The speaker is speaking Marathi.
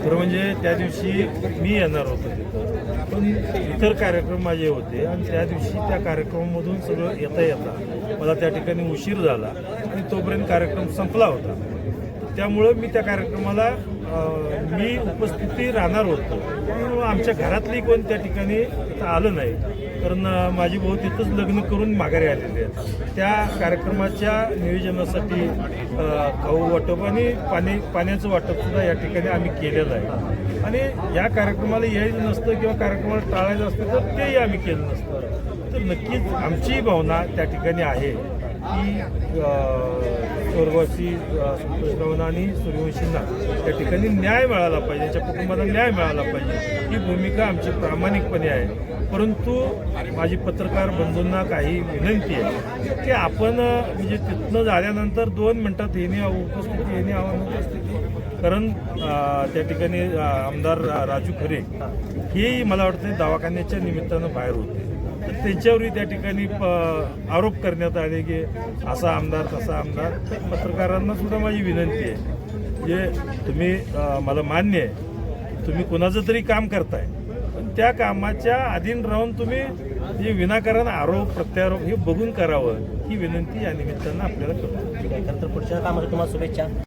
खरं म्हणजे त्या दिवशी मी येणार होतो तिथं. पण इतर कार्यक्रम माझे होते आणि त्या दिवशी त्या कार्यक्रमामधून सगळं येता येता मला त्या ठिकाणी उशीर झाला आणि तोपर्यंत कार्यक्रम संपला होता. त्यामुळं मी त्या कार्यक्रमाला मी उपस्थिती राहणार होतो. पण आमच्या घरातली कोण त्या ठिकाणी आलं नाही. कारण माझी भाऊ तिथंच लग्न करून माघारी आलेले आहेत त्या कार्यक्रमाच्या नियोजनासाठी खाऊ वाटप आणि पाणी पाण्याचं वाटप सुद्धा या ठिकाणी आम्ही केलेलं आहे. आणि या कार्यक्रमाला यायचं नसतं किंवा कार्यक्रमाला टाळायचं असतं तर तेही आम्ही केलं नसतं. तर नक्कीच आमचीही भावना त्या ठिकाणी आहे की स्वर्गवासी अं, आणि सूर्यवंशींना त्या ठिकाणी न्याय मिळाला पाहिजे त्यांच्या कुटुंबाला न्याय मिळाला पाहिजे ही भूमिका आमची प्रामाणिकपणे आहे. परंतु माझी पत्रकार बंधूंना काही विनंती आहे की आपण म्हणजे तिथनं झाल्यानंतर दोन मिनटात येणे उपस्थिती येणे अनुपस्थिती कारण त्या ठिकाणी आमदार राजू खरे हेही मला वाटतं दवाखान्याच्या निमित्तानं बाहेर होते. तर त्यांच्यावरही त्या ठिकाणी प- आरोप करण्यात आले की असा आमदार तसा आमदार. पत्रकारांना सुद्धा माझी विनंती आहे. जे तुम्ही मला मान्य आहे. तुम्ही कुणाचं तरी काम करताय. पण त्या कामाच्या अधीन राहून तुम्ही जे विनाकारण आरोप प्रत्यारोप हे बघून करावं ही विनंती या निमित्तानं आपल्याला करतो. ठीक आहे तर पुढच्या कामाला तुम्हाला शुभेच्छा.